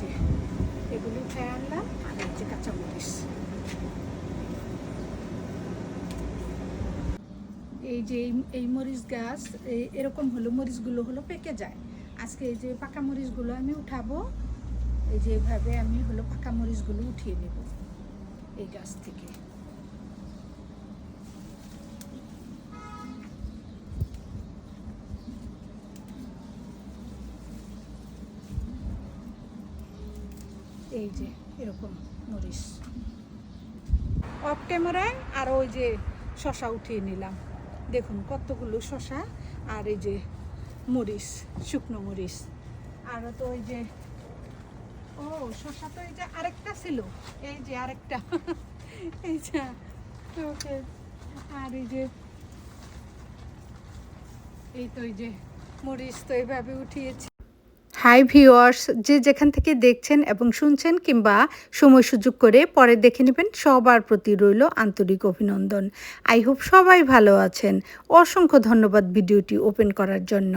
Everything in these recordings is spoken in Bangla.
যে, এগুলো উঠে আনলাম আর এই যে কাঁচামরিচ। এই যে এই- মরিচ গাছ এই- এরকম হলো, মরিচগুলো হলো পেকে যায়। আজকে এই যে পাকা মরিচগুলো আমি উঠাবো, এই যে এভাবে আমি হলো পাকা মরিচগুলো উঠিয়ে নেব এই গাছ থেকে। এই যে, এরকম মরিচ অফ ক্যামেরায় আর ওই যে শশা উঠিয়ে নিলাম। দেখুন কতগুলো শশা আর এই যে মরিচ, শুকনো মরিচ। আর তো ওই যে, ও, শশা তো এই যে আরেকটা ছিল। এই যে আরেকটা। এই যে আর এই যে, এই তো এই যে মরিচ তো এইভাবে উঠিয়েছি। হাই ভিওয়ার্স যে যেখান থেকে দেখছেন এবং শুনছেন কিংবা সময় সুযোগ করে পরে দেখে নেবেন, সবার প্রতি রইল আন্তরিক অভিনন্দন। আই হোপ সবাই ভালো আছেন। অসংখ্য ধন্যবাদ ভিডিওটি ওপেন করার জন্য।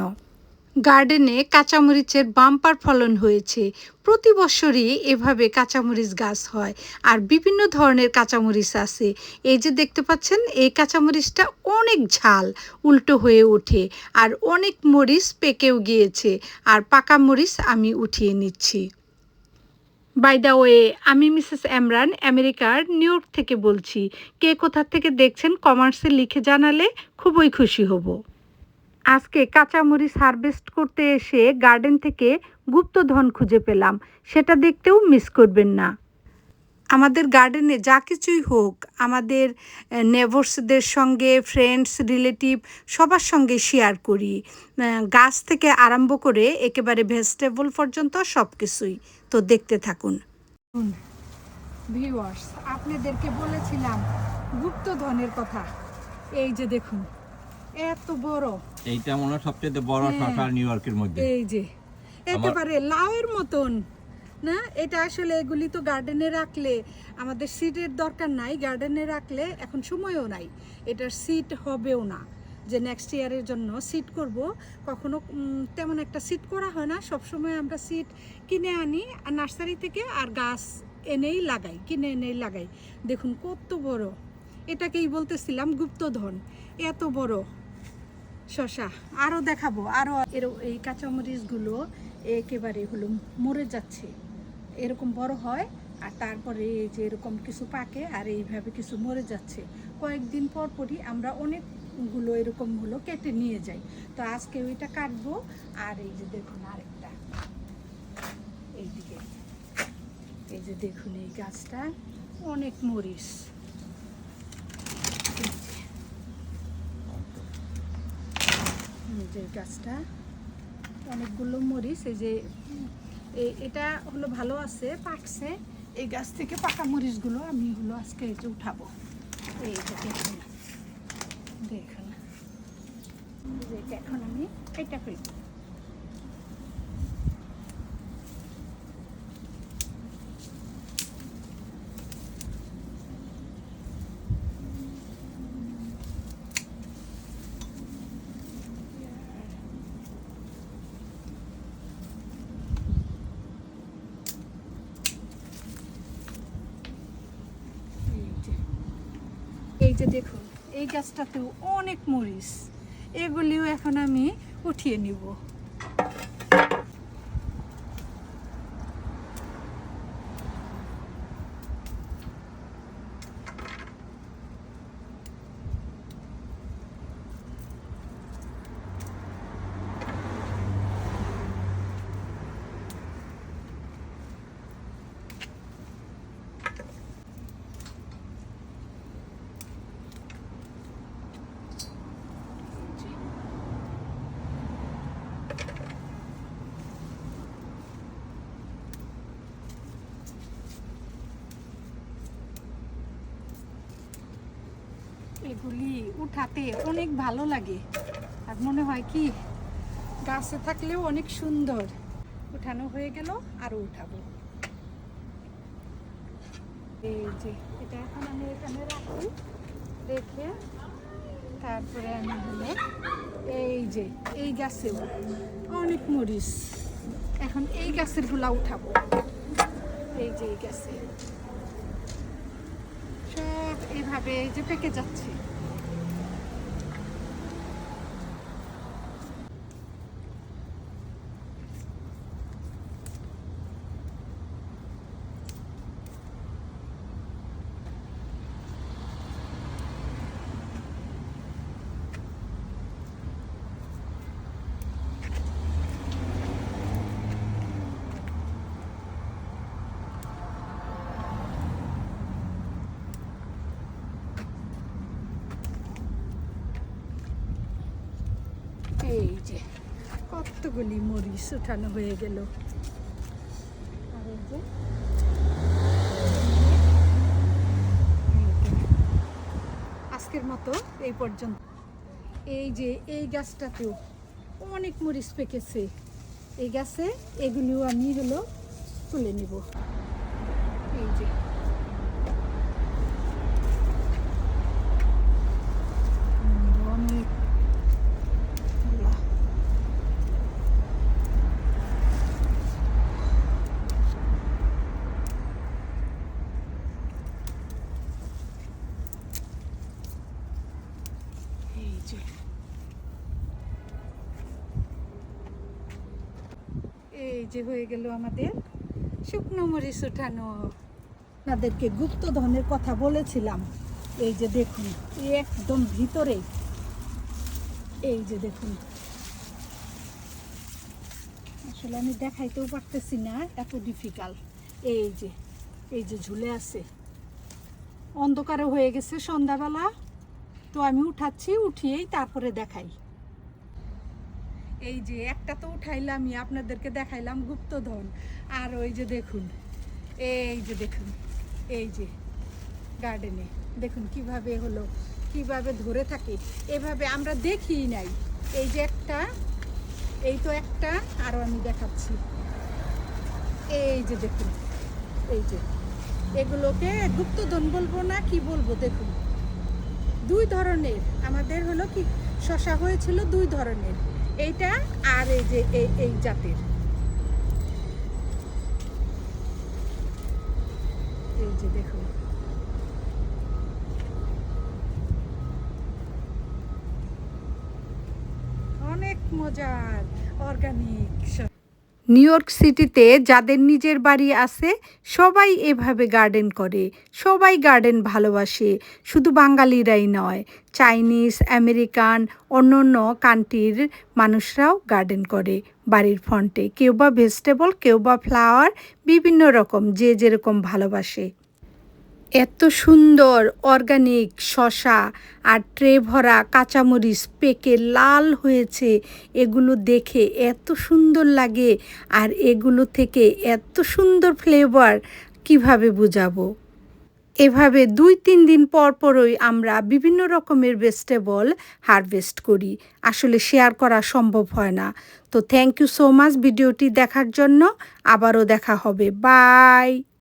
গার্ডেনে কাঁচামরিচের বাম্পার ফলন হয়েছে। প্রতি বছরই এভাবে কাঁচামরিচ গাছ হয়, আর বিভিন্ন ধরনের কাঁচামরিচ আছে। এই যে দেখতে পাচ্ছেন, এই কাঁচামরিচটা অনেক ঝাল, উল্টো হয়ে ওঠে, আর অনেক মরিচ পেকেও গিয়েছে, আর পাকা মরিচ আমি উঠিয়ে নিচ্ছি। বাই দ্য ওয়ে আমি মিসেস এমরান, আমেরিকার নিউ ইয়র্ক থেকে বলছি। কে কোথা থেকে দেখছেন, কমার্সে লিখে জানালে খুবই খুশি হব। আজকে কাঁচামরিচ হারভেস্ট করতে এসে গার্ডেন থেকে গুপ্তধন খুঁজে পেলাম। সেটা দেখতেও মিস করবেন না। আমাদের গার্ডেনে যা কিছুই হোক, আমাদের নেভার্সদের সঙ্গে ফ্রেন্ডস রিলেটিভ সবার সঙ্গে শেয়ার করি। গাছ থেকে আরম্ভ করে একেবারে ভেজিটেবল পর্যন্ত সব কিছুই তো দেখতে থাকুন। ভিউয়ার্স আপনাদেরকে বলেছিলাম গুপ্তধনের কথা। এই যে দেখুন এত বড়। এইটা মনে হয় সবচেয়ে বড় হ্যাঁ। শশা নিউ ইয়র্কের মধ্যে। এই যে একেবারে লাউয়ের মতন না? এটা আসলে এগুলি তো গার্ডেনে রাখলে আমাদের সিটের দরকার নাই গার্ডেনে রাখলে এখন সময়ও নাই। এটার সিট হবেও না। যে নেক্সট ইয়ারের জন্য সিট করব কখনো তেমন একটা সিট করা হয় না। সব সময় আমরা সিট কিনে আনি আর নার্সারি থেকে আর গাছ এনেই লাগাই কিনে এনেই লাগাই। দেখুন কত বড়। এটাকেই বলতেছিলাম গুপ্তধন। এত বড়। শশা আরও দেখাবো আরও এর এই কাঁচামরিচগুলো একেবারে হলো মরে যাচ্ছে। এরকম বড় হয়, আর তারপরে এই যে এরকম কিছু পাকে, আর এইভাবে কিছু মরে যাচ্ছে। কয়েকদিন পর পরই আমরা অনেকগুলো এরকম হলো কেটে নিয়ে যাই। তো আজকে ওইটা কাটবো, আর এই যে দেখুন আরেকটা। এইদিকে। এই যে দেখুন এই গাছটা, অনেক মরিচ এই যে যে গাছটা, অনেকগুলো মরিচ, এই যে এটা হলো ভালো আছে, পাকছে। এই গাছ থেকে পাকা মরিচগুলো আমি হলো আজকে এই যে উঠাবো। এই যে দেখুন দেখুন এখন আমি এটা ফেলব এই যে এই যে দেখুন এই গাছটাতেও অনেক মরিচ। এগুলিও এখন আমি উঠিয়ে নিব। এগুলি উঠাতে অনেক ভালো লাগে। আর মনে হয় কি, গাছে থাকলেও অনেক সুন্দর। উঠানো হয়ে গেল আরও উঠাবো। এই যে, এটা এখন আমি এখানে রাখি। রেখে তারপরে আমি হলো এই যে, এই গাছেও অনেক মরিচ। এখন এই গাছেরগুলা উঠাবো। এই যে, এই গাছে। সব এইভাবে এই যে পেকে যাচ্ছে এই যে, কতগুলি মরিচ উঠানো হয়ে গেল। আর এই যে আজকের মতো এই পর্যন্ত। এই যে, এই গাছটাতেও অনেক মরিচ পেকেছে এই গাছে এগুলিও আমি হলো তুলে নিব। এই যে হুম, অনেকগুলা। এই যে এই যে হয়ে গেল আমাদের শুকনো মরিচ উঠানো। আপনাদেরকে গুপ্তধনের কথা বলেছিলাম। এই যে দেখুন, এই একদম ভিতরে। এই যে দেখুন। আসলে আমি দেখাইতেও পারতেছি না, এত ডিফিকাল্ট এই যে এই যে ঝুলে আছে। অন্ধকারে হয়ে গেছে সন্ধ্যাবেলা। তো আমি উঠাচ্ছি, উঠিয়েই তারপরে দেখাই। এই যে একটা তো উঠাইলামই, আপনাদেরকে দেখাইলাম গুপ্তধন। আর ওই যে দেখুন, এই যে দেখুন, এই যে গার্ডেনে দেখুন কীভাবে হলো, কীভাবে ধরে থাকে। এভাবে আমরা দেখি নাই। এই যে একটা, এই তো একটা আরও আমি দেখাচ্ছি। এই যে দেখুন, এই যে। এগুলোকে গুপ্তধন বলব না, কি বলব দেখুন। দুই ধরনের, আমাদের হলো কি, শশা হয়েছিল দুই ধরনের। এইটা আর এই যে এই জাতের। এই যে দেখুন। অনেক মজার অর্গানিক নিউ ইয়র্ক সিটিতে যাদের নিজের বাড়ি আছে, সবাই এভাবে গার্ডেন করে। সবাই গার্ডেন ভালোবাসে। শুধু বাঙালিরাই নয়, চাইনিজ, আমেরিকান, অন্য অন্য কান্ট্রির মানুষরাও গার্ডেন করে। বাড়ির ফ্রন্টে কেউ বা ভেজিটেবল, কেউ বা ফ্লাওয়ার, বিভিন্ন রকম, যে যেরকম ভালোবাসে। এত সুন্দর অর্গানিক শশা আর ট্রে ভরা কাঁচামরিচ পেকে লাল হয়েছে। এগুলো দেখে এত সুন্দর লাগে আর এগুলো থেকে এত সুন্দর ফ্লেভার কীভাবে বুঝাবো? এভাবে দুই তিন দিন পর পরই আমরা বিভিন্ন রকমের ভেজিটেবল হারভেস্ট করি। আসলে শেয়ার করা সম্ভব হয় না। তো থ্যাংক ইউ সো মাচ ভিডিওটি দেখার জন্য। আবারও দেখা হবে। বাই